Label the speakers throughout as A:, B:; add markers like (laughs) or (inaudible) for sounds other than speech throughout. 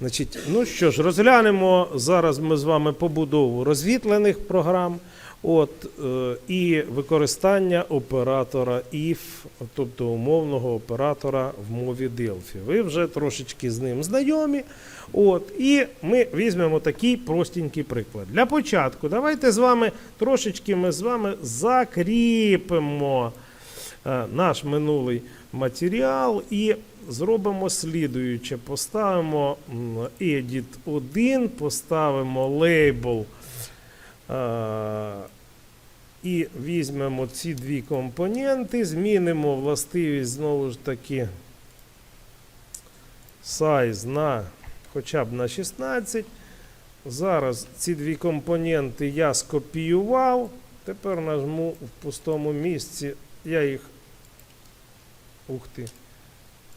A: Значить, ну що ж, розглянемо зараз ми з вами побудову розвітлених програм от, е, і використання оператора if, тобто умовного оператора в мові Delphi. Ви вже трошечки з ним знайомі. От, і ми візьмемо такий простенький приклад. Для початку давайте з вами трошечки ми з вами закріпимо наш минулий матеріал і зробимо слідуюче. Поставимо edit 1, поставимо лейбл е, і візьмемо ці дві компоненти, змінимо властивість знову ж таки size на хоча б на 16. Зараз ці дві компоненти я скопіював. Тепер нажму в пустому місці. Я їх. Ух ти,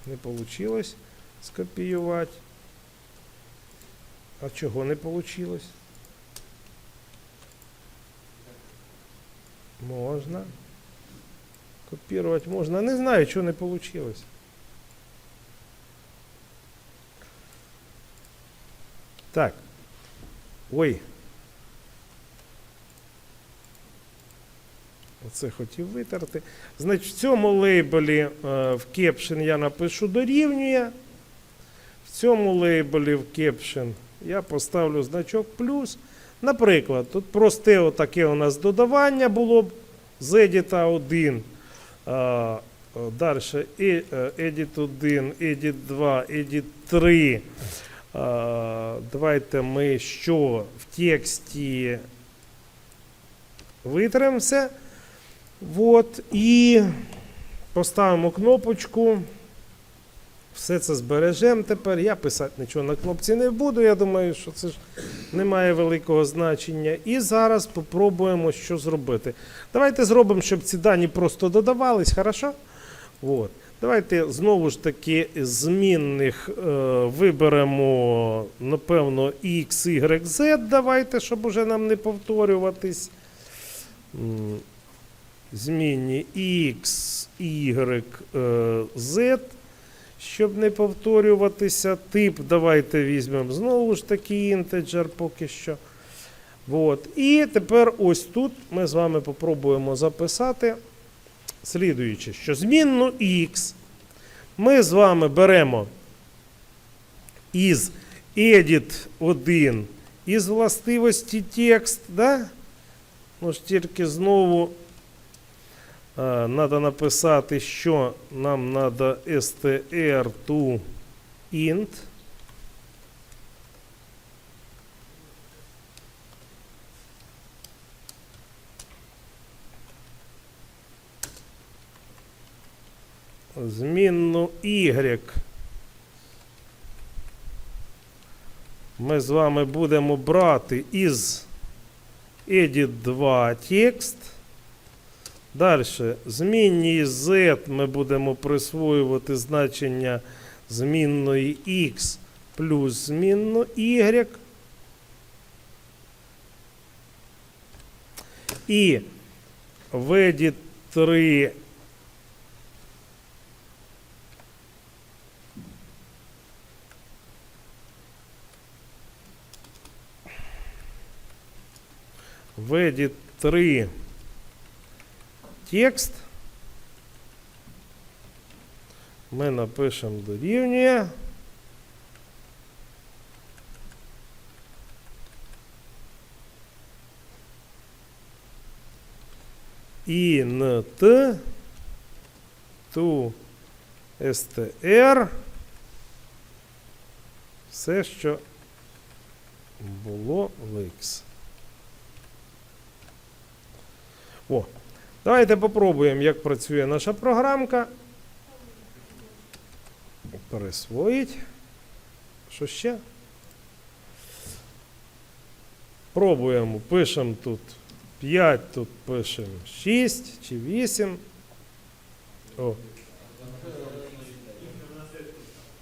A: не вийшло скопіювати. А чого не вийшло? Можна. Копірувати можна. Не знаю, чого не вийшло. Так. Ой. Оце хотів витерти. Значить, в цьому лейбелі е, в caption я напишу дорівнює. В цьому лейбелі в caption я поставлю значок плюс. Наприклад, тут просте отаке у нас додавання було б з edit 1. Далі edit 1, edit 2, edit 3. Давайте ми що в тексті витримося. Вот, і поставимо кнопочку. Все це збережемо тепер. Я писати нічого на кнопці не буду. Я думаю, що це ж не має великого значення. І зараз попробуємо, що зробити. Давайте зробимо, щоб ці дані просто додавались, хорошо? Вот. Давайте знову ж таки змінних е, виберемо, напевно, X, Y, Z. Давайте, щоб уже нам не повторюватись. Змінні X, Y, е, Z. Щоб не повторюватися, тип давайте візьмемо знову ж таки інтеджер поки що. Вот. І тепер ось тут ми з вами попробуємо записати слідуюче, що змінну X ми з вами беремо із edit 1 із властивості текст, да? ну ж тільки знову треба написати, що нам треба str to int. Змінну y. Ми з вами будемо брати із edit 2 текст. Далі, змінній z ми будемо присвоювати значення змінної x плюс змінну y. І в edit 3 в edit 3 текст. Ми напишемо дорівнює. int to str все, що було в X. О, давайте попробуємо, як працює наша програмка. Пересвоїть. Що ще? Пробуємо. Пишемо тут 5, тут пишемо 6 чи 8. О.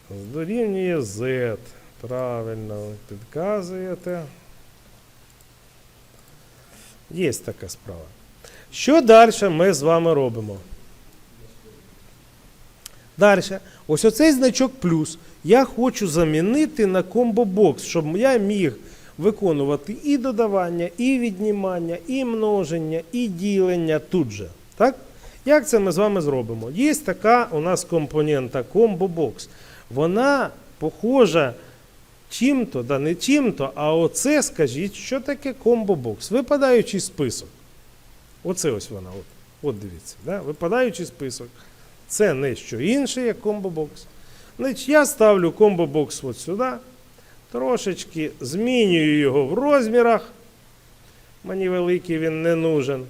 A: Дорівнює Z. Правильно, ви підказуєте. Є така справа. Що далі ми з вами робимо? Далі. Ось оцей значок плюс. я хочу замінити на комбо-бокс, щоб я міг виконувати і додавання, і віднімання, і множення, і ділення тут же. Так? Як це ми з вами зробимо? Є така у нас компонента комбо-бокс. Вона похожа чим-то, да не чим-то, а оце скажіть, що таке комбо-бокс? Випадаючий список. Оце ось вона. От, от дивіться. Да? Випадаючий список. Це не що інше, як комбо-бокс. Значить, я ставлю комбо-бокс от сюди. Трошечки змінюю його в розмірах. Мені великий він не нужен.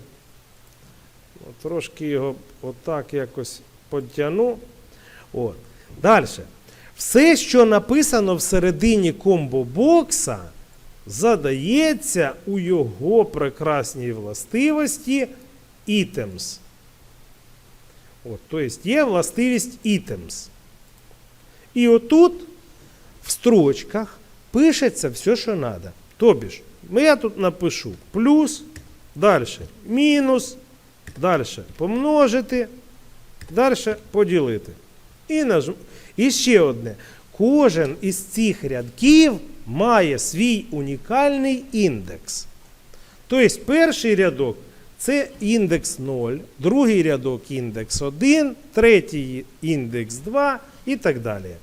A: Трошки його отак якось підтягну. От. Далі. Все, що написано всередині комбо-бокса, задається у його прекрасній властивості items. От, тобто є властивість items. І отут в строчках пишеться все, що треба. Тобі ж, я тут напишу плюс, далі мінус, далі помножити, далі поділити. І, нажм... і ще одне. Кожен із цих рядків має свій унікальний індекс. Тобто перший рядок це індекс 0, другий рядок індекс 1, третій індекс 2 і так далі.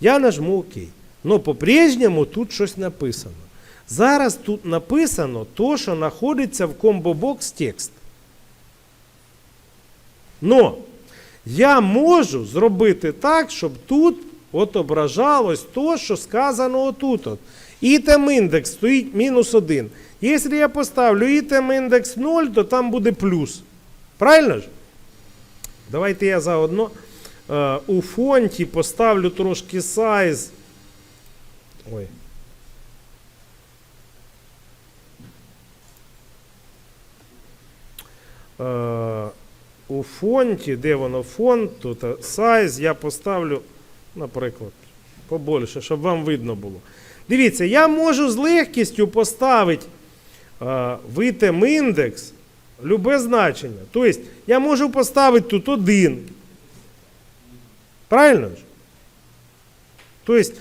A: Я нажму ОК. Ну, по-прежньому тут щось написано. Зараз тут написано то, що знаходиться в комбо-бокс текст. Но я можу зробити так, щоб тут отображалось то, що сказано отут. От. Ітем індекс стоїть мінус 1. Якщо я поставлю ітем індекс 0, то там буде плюс. Правильно ж? Давайте я заодно е, у фонті поставлю трошки сайз. Ой. Е, у фонті, де воно фонд, тут е, сайз, я поставлю, наприклад, побольше, щоб вам видно було. Дивіться, я можу з легкістю поставити е, в item індекс любе значення. Тобто я можу поставити тут один. Правильно ж? Тобто,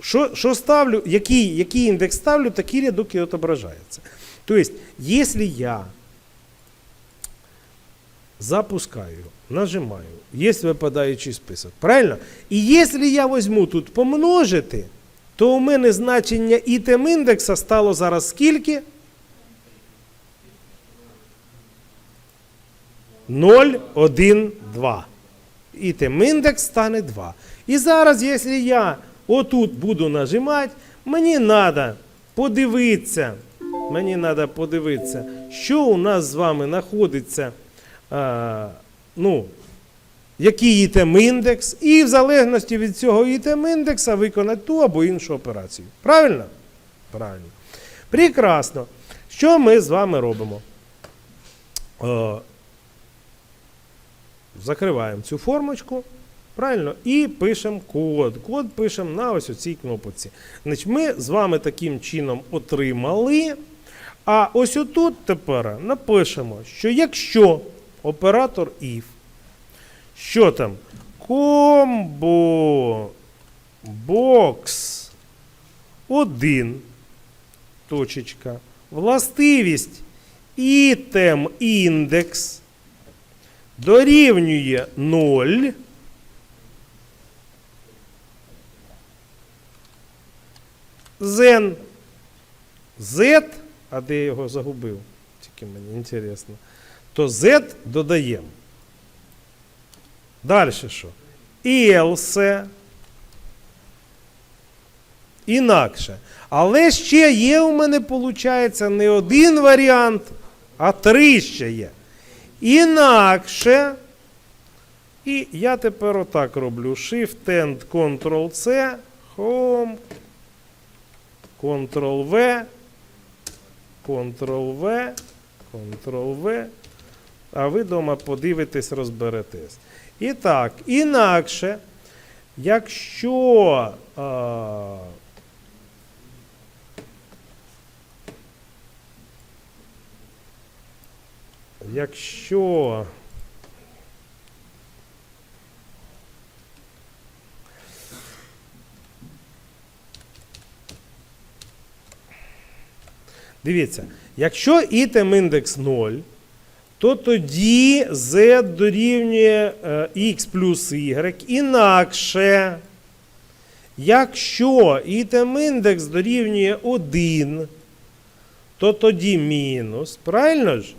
A: що, що ставлю, який, який індекс ставлю, такий рядок і отображається. Тобто, якщо я запускаю, нажимаю, є випадаючий список. Правильно? І якщо я візьму тут помножити, то у мене значення ітем індекса стало зараз скільки? 0, 1, 2. Ітем індекс стане 2. І зараз, якщо я отут буду нажимати, мені треба подивитися, мені треба подивитися, що у нас з вами знаходиться, ну, який ітем індекс, і в залежності від цього ітем індекса виконати ту або іншу операцію. Правильно? Правильно. Прекрасно. Що ми з вами робимо? Е, Закриваємо цю формочку. Правильно? І пишемо код. Код пишемо на ось цій кнопці. Значить, Ми з вами таким чином отримали. А ось отут тепер напишемо, що якщо оператор if, що там? Комбо бокс 1. Точечка. Властивість ітем індекс дорівнює 0. Зен. Z, а де я його загубив? Тільки мені інтересно. То Z додаємо. Далі що? Else. Інакше. Але ще є у мене, виходить, не один варіант, а три ще є. Інакше. І я тепер отак роблю. Shift-End, Ctrl-C, Home, Ctrl-V, Ctrl-V, Ctrl-V. А ви вдома подивитесь, розберетесь. І так, інакше, якщо а, якщо Дивіться, якщо ітем індекс 0, то тоді z дорівнює е, x плюс y. Інакше, якщо ітем індекс дорівнює 1, то тоді мінус. Правильно ж?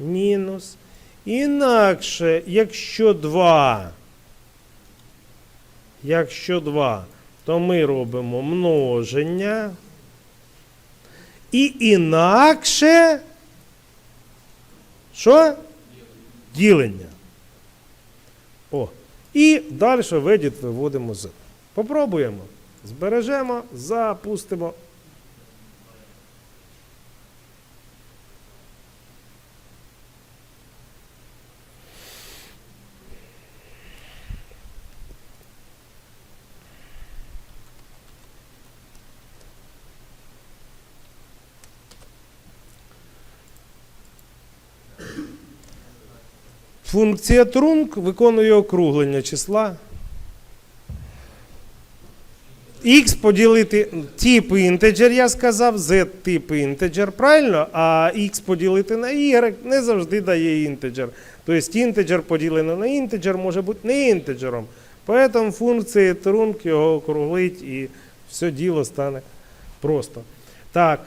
A: Мінус. Інакше, якщо 2, якщо 2, то ми робимо множення. І інакше. Що? Ділення. О. І далі в виводимо з. Попробуємо. Збережемо, запустимо. Функція trunc виконує округлення числа. X поділити тип інтеджер, я сказав, Z тип інтеджер, правильно? А X поділити на Y не завжди дає інтеджер. Тобто інтеджер поділено на інтеджер може бути не інтеджером. Поэтому функція trunc його округлить і все діло стане просто. Так,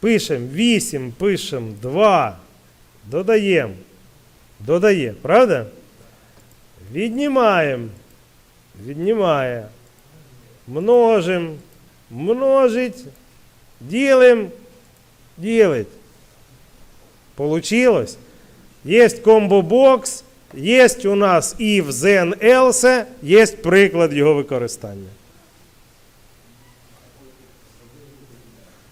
A: пишемо 8, пишемо 2, додаємо. Додає, правда? Віднімаємо. Віднімає. Множим. Множить. Ділим. Ділить. Получилось? Есть комбо-бокс, є у нас if, then, else, є приклад його використання.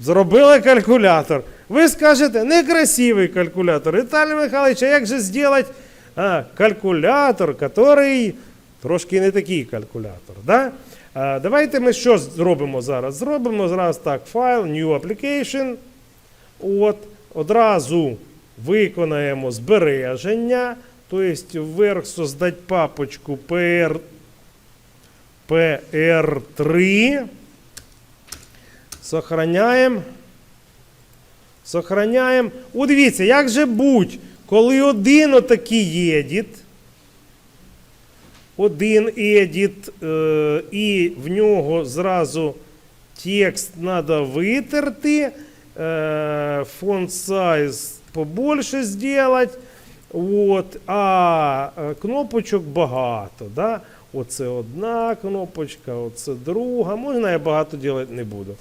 A: Зробили калькулятор. Ви скажете, некрасивий калькулятор. Віталій Михайлович, а як же зробити а, калькулятор, який трошки не такий калькулятор. Да? А, давайте ми що зробимо зараз? Зробимо зараз так, файл, new application. От, одразу виконаємо збереження. Тобто вверх создати папочку PR, PR3. Сохраняємо. Сохраняємо. О, дивіться, як же будь, коли один отакий едіт, один едіт, е, і в нього зразу текст треба витерти, е, фонд size побольше зробити, от, а е, кнопочок багато. Да? Оце одна кнопочка, оце друга. Можна я багато робити не буду.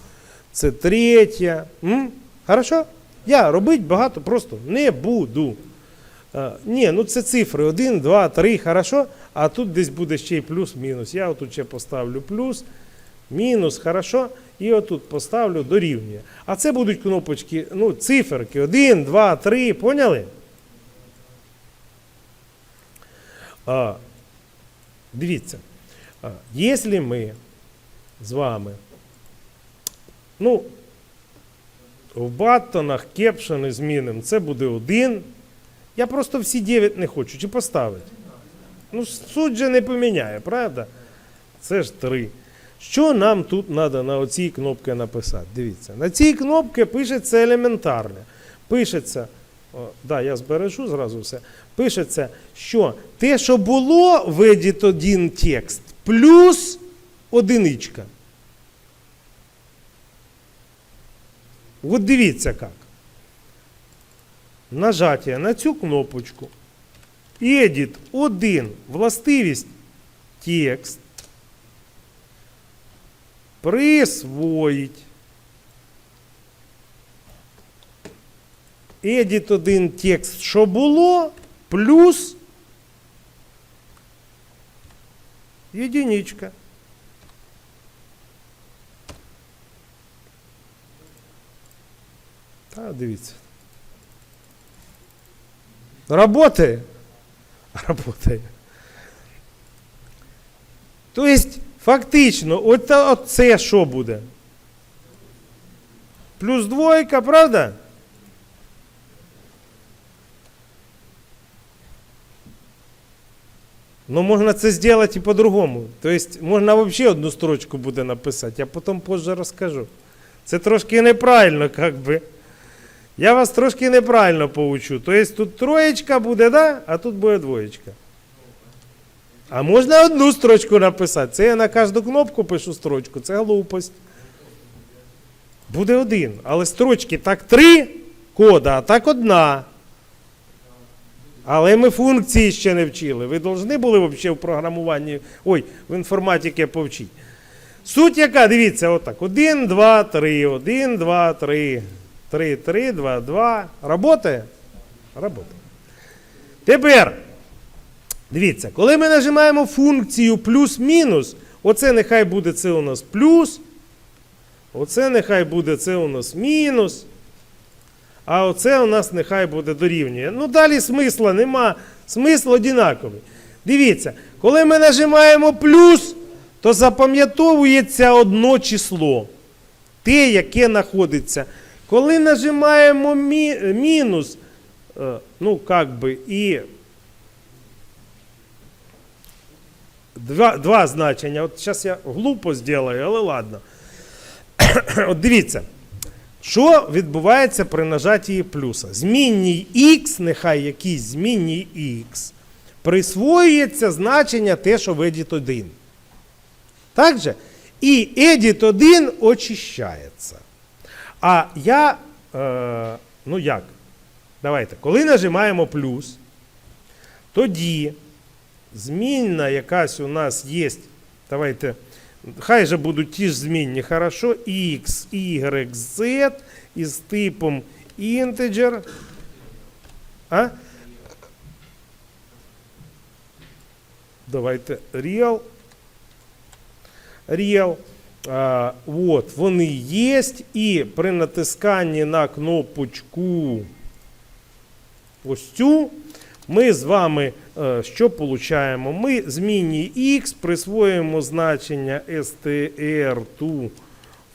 A: Це третя. М? Хорошо? Я робити багато просто не буду. А, ні, ну це цифри 1, 2, 3, хорошо. А тут десь буде ще й плюс-мінус. Я отут ще поставлю плюс, мінус, хорошо. І отут поставлю дорівнює. А це будуть кнопочки, ну, циферки 1, 2, 3, поняли? А, дивіться, якщо ми з вами Ну, в баттонах кепшени змінимо. Це буде один. Я просто всі 9 не хочу. Чи поставити? Ну, суть же не поміняє, правда? Це ж 3. Що нам тут треба на оцій кнопці написати? Дивіться. На цій кнопці пишеться елементарне. Пишеться, о, да, я збережу зразу все. Пишеться, що те, що було в edit 1 текст, плюс одиничка. От дивіться як. Нажаття на цю кнопочку. Edit 1. Властивість текст. Присвоїть. Edit 1 текст, що було, плюс єдиничка. Та дивіться. Работає? (laughs) Работає. Тобто, фактично, от, це що буде? Плюс двойка, правда? Ну, можна це зробити і по-другому. Тобто, можна взагалі одну строчку буде написати, я потім позже розкажу. Це трошки неправильно, як би. Я вас трошки неправильно поучу. Тобто тут троєчка буде, да? а тут буде двоєчка. А можна одну строчку написати. Це я на кожну кнопку пишу строчку, це глупость. Буде один. Але строчки так три кода, а так одна. Але ми функції ще не вчили. Ви повинні були взагалі в програмуванні, ой, в інформатиці повчити. Суть яка, дивіться, отак. 1, 2, 3, 1, 2, 3, 3, 3, 2, 2. Работає? Работає. Тепер, дивіться, коли ми нажимаємо функцію плюс-мінус, оце нехай буде це у нас плюс, оце нехай буде це у нас мінус. А оце у нас нехай буде дорівнює. Ну далі смисла нема. Смисл однаковий. Дивіться, коли ми нажимаємо плюс, то запам'ятовується одно число. Те, яке знаходиться. Коли нажимаємо мі, мінус, е, ну, як би, і два, два значення. От зараз я глупо зроблю, але ладно. (coughs) От дивіться. Що відбувається при нажатті плюса? Змінній x, нехай якийсь змінній x, присвоюється значення те, що в edit 1. Так же? І edit 1 очищається. А я, е, ну як? Давайте, коли нажимаємо плюс, тоді змінна якась у нас є. Давайте. Хай же будуть ті ж змінні, хорошо, x, y, z із типом integer. А? Давайте real. Real. А, от, вони є. І при натисканні на кнопочку ось цю, ми з вами е, що получаємо? Ми змінні x присвоїмо значення str to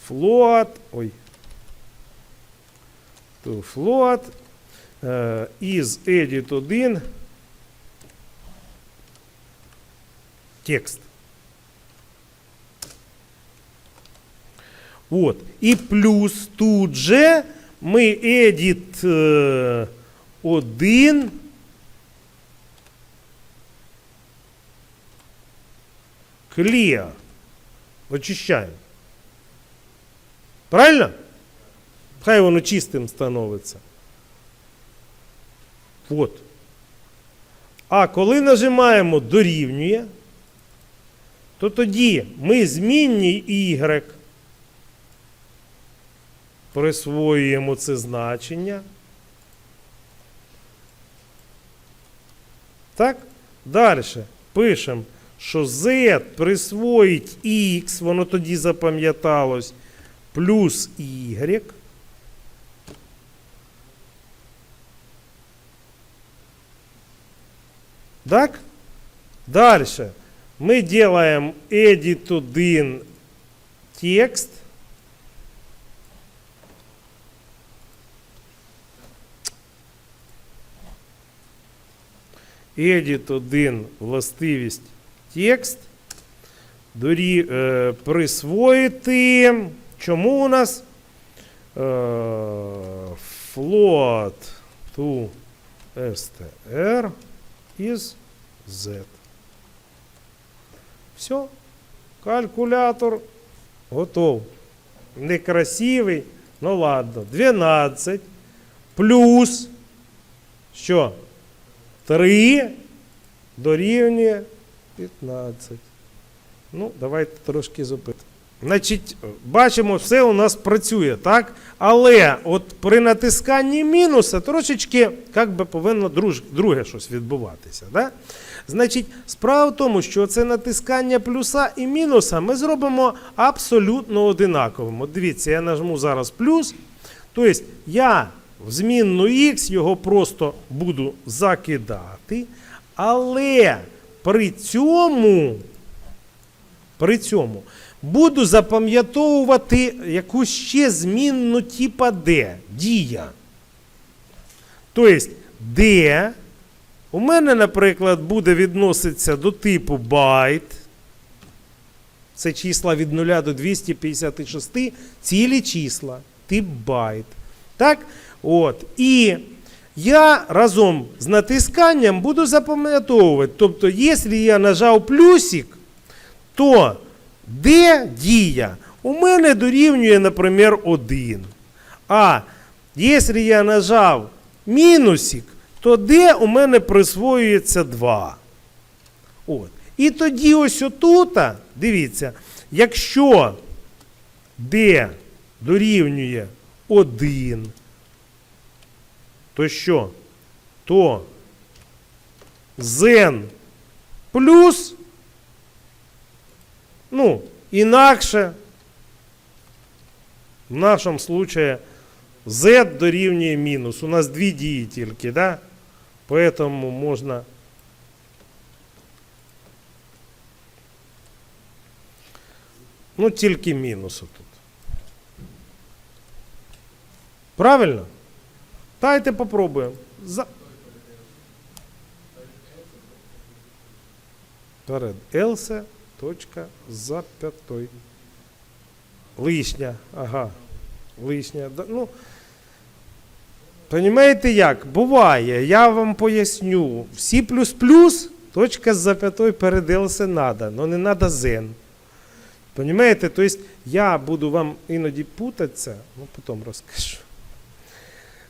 A: float. Ой. To float е, із edit 1 текст. От. І плюс тут же ми edit е, 1 Clear. Очищаємо. Правильно? Хай воно чистим становиться. От. А коли нажимаємо дорівнює, то тоді ми змінні y присвоюємо це значення. Так? Далі пишемо що z присвоїть x, воно тоді запам'яталось, плюс y. Так? Далі. Ми делаем edit 1 текст. Edit 1 властивість текст. Дорі, е, присвоїти. Чому у нас? Е, float to str із z. Все. Калькулятор готов. Некрасивий. Ну ладно. 12 плюс. Що? 3 дорівнює 15. Ну, давайте трошки зупинимо. Значить, бачимо, все у нас працює, так? Але от при натисканні мінуса трошечки як би, повинно друге щось відбуватися. Да? Значить, справа в тому, що це натискання плюса і мінуса ми зробимо абсолютно одинаковим. От дивіться, я нажму зараз плюс. Тобто я в змінну Х його просто буду закидати, але при цьому, при цьому буду запам'ятовувати якусь ще змінну типа D, дія. Тобто, D у мене, наприклад, буде відноситися до типу byte. Це числа від 0 до 256, цілі числа, тип байт. Так? От. І я разом з натисканням буду запам'ятовувати. Тобто, якщо я нажав плюсик, то де дія? У мене дорівнює, наприклад, 1. А якщо я нажав мінусик, то де у мене присвоюється 2. От. І тоді ось отута, дивіться, якщо d дорівнює 1, то що? То zen плюс, ну, інакше, в нашому случае z дорівнює мінус. У нас дві дії тільки, да? Поэтому можна Ну, тільки мінус тут. Правильно? Дайте попробуємо. За... Перед else, точка, запятой. Лишня, ага. Лишня. Ну, Понімаєте як? Буває, я вам поясню. Всі плюс-плюс, точка з запятой перед else надо, але не надо zen. Понимаєте? Тобто я буду вам іноді путатися, ну потім розкажу.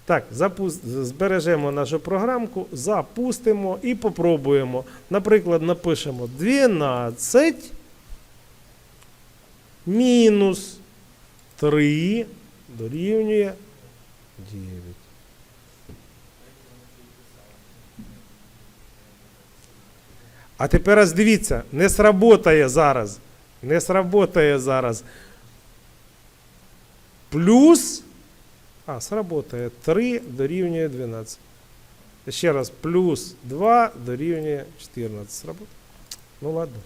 A: Так, запуст... збережемо нашу програмку, запустимо і попробуємо. Наприклад, напишемо 12 мінус 3 дорівнює 9. А тепер дивіться, не сработає зараз. Не сработає зараз. Плюс. А, сработає 3 дорівнює 12. Ще раз, плюс 2 дорівнює 14. Сработає? Ну ладно.